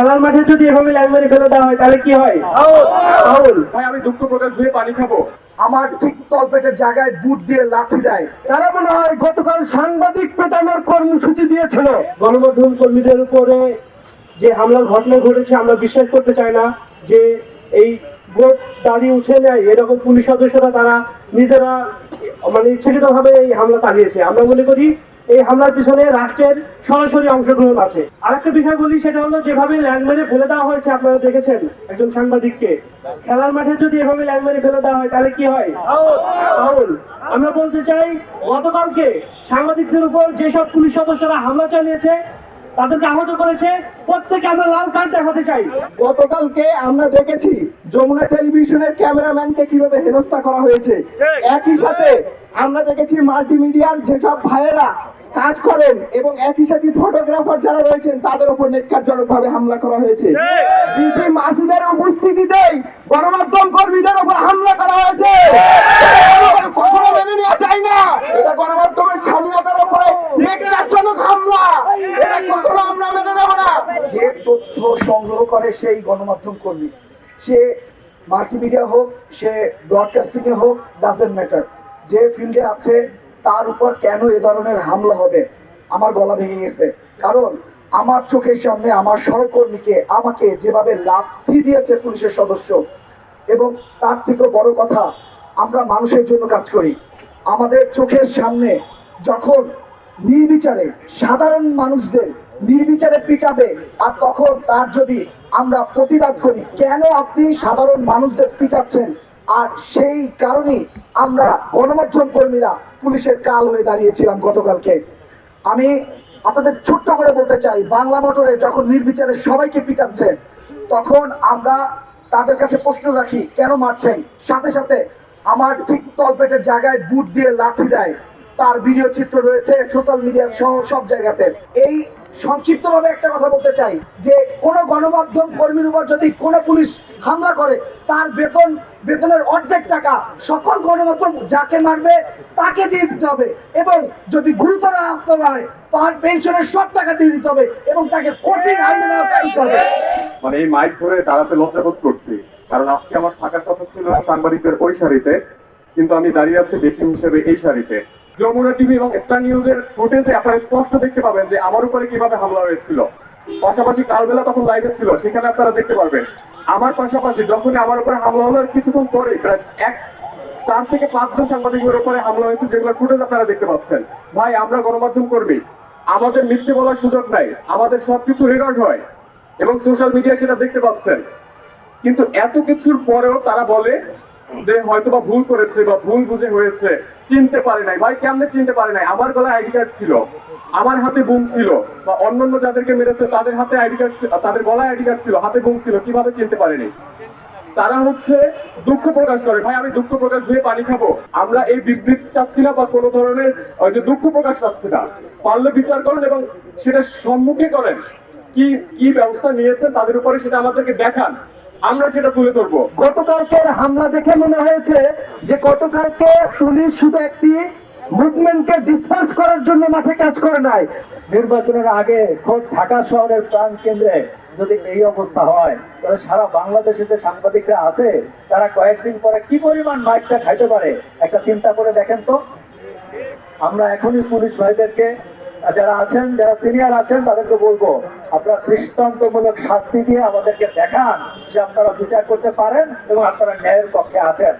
খেলার মাঠে যদি এভাবে ল্যাংমারি ফেলে দেওয়া হয় তাহলে কি হয়? ভাই আমি দুঃখ প্রকাশ দিয়ে পানি খাব। আমার ঠিক তলপেটের জায়গায় বুট দিয়ে লাথি দেয়। তারা মনে হয় গতকাল সাংবাদিক পেটানোর কর্মসূচি দিয়েছিল। গণমাধ্যম কর্মীদের উপরে যে হামলার ঘটনা ঘটেছে আমরা বিশ্বাস করতে চাই না যে এই ভোট দাঁড়িয়ে উঠে নেয়। এরকম পুলিশ সদস্যরা তারা নিজেরা মানে ইচ্ছাকৃতভাবে এই হামলা চালিয়েছে। আমরা মনে করি এই হামলার পিছনে রাষ্ট্রের সরাসরি অংশগ্রহণ আছে। আরেকটা বিষয় বলি সেটা হলো যেভাবে ল্যাং মেরে ফেলে দেওয়া হয়েছে আপনারা দেখেছেন একজন সাংবাদিককে। খেলার মাঠে যদি এভাবে ল্যাং মেরে ফেলে দেওয়া হয় তাহলে কি হয়? আমরা বলতে চাই গতকালকে সাংবাদিকদের উপর যেসব পুলিশ সদস্যরা হামলা চালিয়েছে তাদেরকে আহত করেছে প্রত্যেকে আমরা লাল কার্ড দেখাতে চাই। গতকালকে আমরা দেখেছি যমুনা টেলিভিশনের ক্যামেরাম্যানকে কীভাবে হেনস্থা করা হয়েছে। একই সাথে আমরা দেখেছি মাল্টিমিডিয়ার যেসব ভাইয়েরা কাজ করেন এবং একই সাথে ফটোগ্রাফার যারা রয়েছেন তাদের উপর নেটকারজনক ভাবে হামলা করা হয়েছে। ডিসি মাসুদের উপস্থিতিতেই গণমাধ্যম কর্মীদের উপর হামলা করা হয়েছে। কখনো মেনে নেওয়া যায় না। এটা গণমাধ্যমের স্বাধীনতার উপরে নেটকারজনক হামলা। এটা কখনো আমরা মেনে নেব না। যে তথ্য সংগ্রহ করে সেই গণমাধ্যম কর্মী সে মাল্টিমিডিয়া হোক সে ব্রডকাস্টিং এ হোক ডাজেন্ট ম্যাটার যে ফিল্ডে আছে তার উপর কেন এ ধরনের হামলা হবে? আমার গলা ভেঙে গেছে। কারণ আমার চোখের সামনে আমার সহকর্মীকে আমাকে যেভাবে লাথি দিয়েছে পুলিশের সদস্য, এবং তার থেকেও বড় কথা, আমরা মানুষের জন্য কাজ করি। আমাদের চোখের সামনে যখন নির্বিচারে সাধারণ মানুষদের নির্বিচারে পিটাবে, আর তখন তার যদি আমরা প্রতিবাদ করি, কেন আপনি সাধারণ মানুষদের পিটাচ্ছেন? আর সেই কারণেই আমরা গণমাধ্যম কর্মীরা পুলিশের কাল হয়ে দাঁড়িয়েছিলাম গতকালকে। আমি আপনাদের ছোট্ট করে বলতে চাই, বাংলা মোটরে যখন নির্বিচারে সবাইকে পিটাচ্ছে, তখন আমরা তাদের কাছে প্রশ্ন রাখি, কেন মারছেন? সাথে সাথে আমার ঠিক তলপেটের জায়গায় বুট দিয়ে লাথি দেয়। তার ভিডিও চিত্র রয়েছে সোশ্যাল মিডিয়া সহ সব জায়গাতে। এই সংক্ষিপ্তভাবে একটা কথা বলতে চাই, যে কোনো গণমাধ্যম কর্মীর উপর যদি কোনো পুলিশ হামলা করে, তার বেতন বেতনের অর্ধেক টাকা সকল গণমাধ্যম যাকে মারবে তাকে দিয়ে দিতে হবে। এবং যদি গুরুতর আহত হয়, তার পেনশনের সব টাকা দিয়ে দিতে হবে এবং তাকে কঠিন আইনের আওতায় হবে। মানে এই মাইক ধরে দাঁড়াতে লজ্জাবোধ করছি। কারণ আজকে আমার থাকার কথা ছিল সাংবাদিকদের ওই সারিতে কিন্তু আমি দাঁড়িয়ে আছি ব্যক্তি হিসেবে এই সারিতে যমুনা টিভি এবং স্টার নিউজের ফুটেজে আপনারা স্পষ্ট দেখতে পাবেন যে আমার উপরে কীভাবে হামলা হয়েছিল। পাশাপাশি কালবেলা তখন লাইভে ছিল, সেখানে আপনারা দেখতে পারবেন। আমার পাশাপাশি যখন আমার উপরে হামলা হলো, কিছুক্ষণ পরে প্রায় এক, চার থেকে পাঁচজন সাংবাদিকের উপরে হামলা হয়েছে, যেগুলো ফুটেজ আপনারা দেখতে পাচ্ছেন। ভাই, আমরা গণমাধ্যম কর্মী। আমাদের মিথ্যে বলার সুযোগ নাই। আমাদের সবকিছু রেকর্ড হয় এবং সোশ্যাল মিডিয়া সেটা দেখতে পাচ্ছেন। কিন্তু এত কিছুর পরেও তারা বলে যে হয়তো বা ভুল করেছে বা ভুল বুঝে হয়েছে, চিনতে পারে নাই। ভাই, কেমনে চিনতে পারে নাই? আমার গলায় আইডি কার্ড ছিল, আমার হাতে বুম ছিল, বা অন্যান্য যাদেরকে মেরেছে, তাদের হাতে আইডি কার্ড তাদের গলায় আইডি কার্ড ছিল, হাতে বুম ছিল, কীভাবে চিনতে পারেনি? তারা হচ্ছে দুঃখ প্রকাশ করে। ভাই, আমি দুঃখ প্রকাশ দিয়ে পানি খাব। আমরা এই বিবৃতি চাচ্ছি না বা কোনো ধরনের, ওই যে দুঃখ প্রকাশ চাচ্ছি না। পারলে বিচার করেন এবং সেটা সম্মুখে করেন। কি কি ব্যবস্থা নিয়েছেন তাদের উপরে সেটা আমাদেরকে দেখান। আমরা সেটা তুলে ধরবো। গতকালকের হামলা দেখে মনে হয়েছে যে গতকালকে পুলিশ শুধু একটি মুভমেন্টকে ডিসপার্স করার জন্য মাঠে কাজ করে নাই। নির্বাচনের আগে খোদ ঢাকা শহরের প্রাণ কেন্দ্রে যদি এই অবস্থা হয় তাহলে সারা বাংলাদেশে যে সাংবাদিকরা আছে তারা কয়েকদিন পরে কি পরিমাণ মাইকটা খাইতে পারে একটা চিন্তা করে দেখেন তো। আমরা এখনই পুলিশ ভাইদেরকে যারা আছেন, যারা সিনিয়র আছেন, তাদেরকে বলব, আপনারা দৃষ্টান্তমূলক শাস্তি দিয়ে আমাদেরকে দেখান যে আপনারা বিচার করতে পারেন এবং আপনারা ন্যায়ের পক্ষে আছেন।